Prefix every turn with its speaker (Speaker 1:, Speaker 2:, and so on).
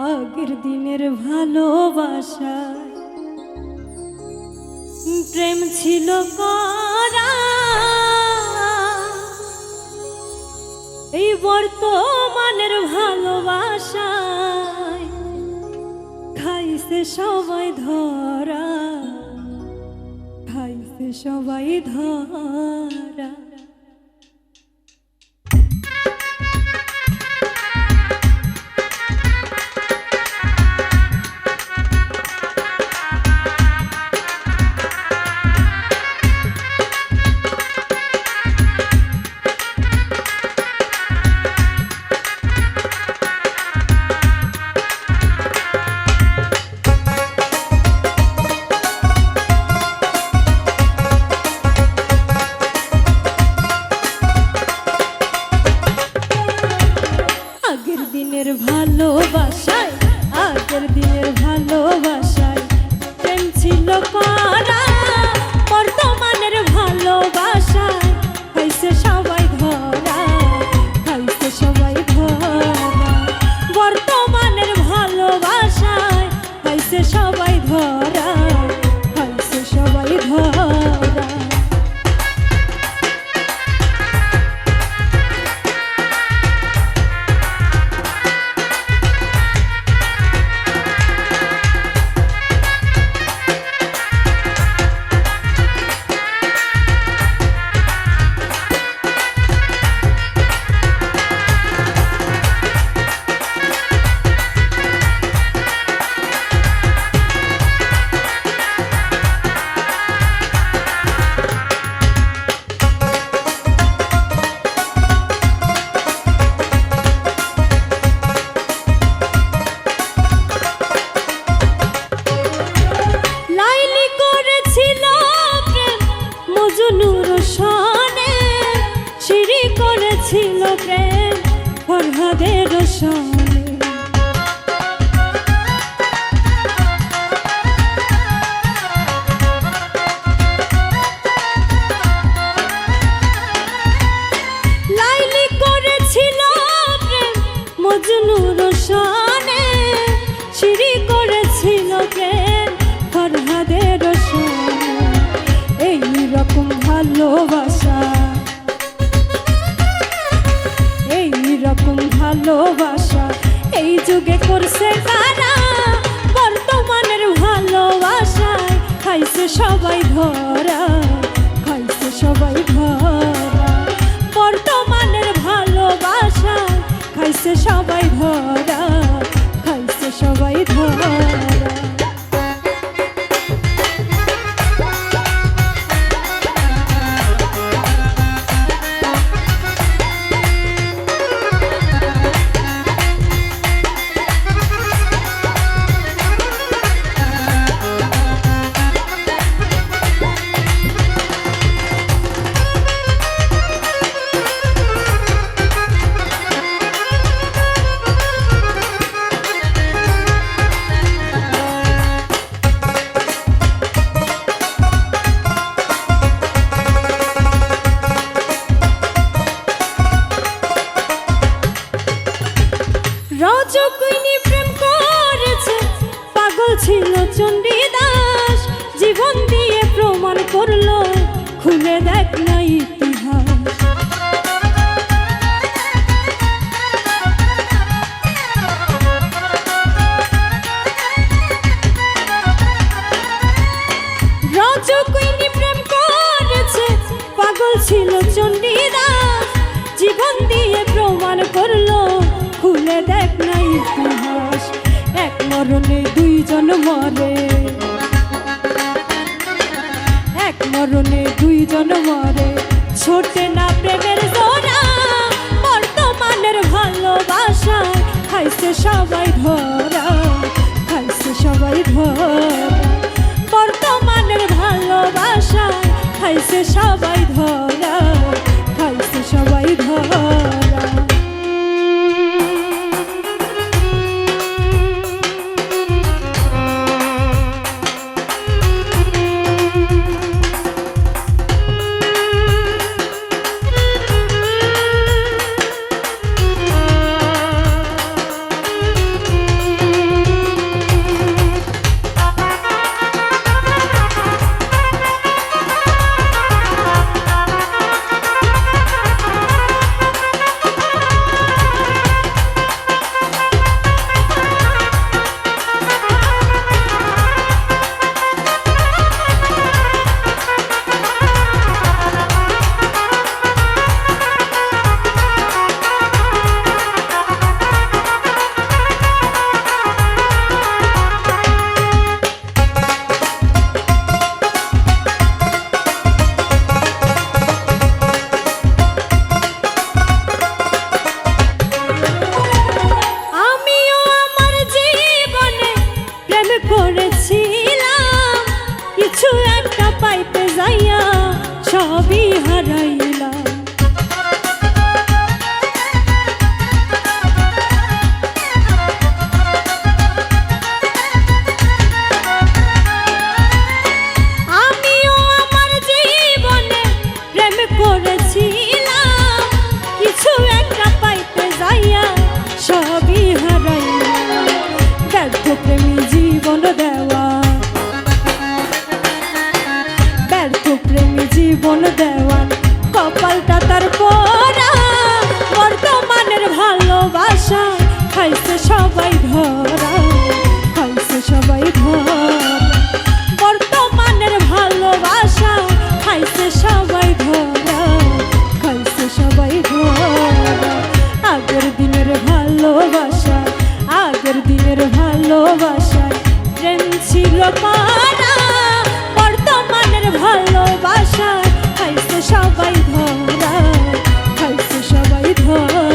Speaker 1: আগের দিনের ভালোবাসা। প্রেম ছিল করা। এই বর্তমানের ভালোবাসায় খাইছে সবাই ধরা। খাইছে সবাই ধরা। ভালোবাসা। এই যুগে করছে তারা বর্তমানের ভালোবাসায়। খাইছে সবাই ধরা, খাইছে সবাই ধরা। বর্তমানের ভালোবাসায় খাইছে সবাই ধরা, খাইছে সবাই ধরা। রজকুইনি প্রেম করেছে। পাগল ছিল চণ্ডীদাস, জীবন দিয়ে প্রমাণ করল, খুলে দেখ না ইতিহাস। রজকুইনি প্রেম করেছে। পাগল ছিল চণ্ডীদাস, জীবন দিয়ে প্রমাণ করল খুলে দেখ না ইতিহাস, এক মরণে দুইজন মরে। এক মরণে দুইজন মরে। ছোটে না প্রেমের জোড়া, বর্তমানের ভালোবাসা। খাইছে সবাই ধরা, খাইছে সবাই ধরা। বর্তমানের ভালোবাসা, খাইছে সবাই 줘요 সবাই সবাই বর্তমানের ভালোবাসা সবাই ধরা সবাই আগের দিনের ভালোবাসা, আগের দিনের ভালোবাসা বর্তমানের ভালোবাসা সবাই সবাই ধরা।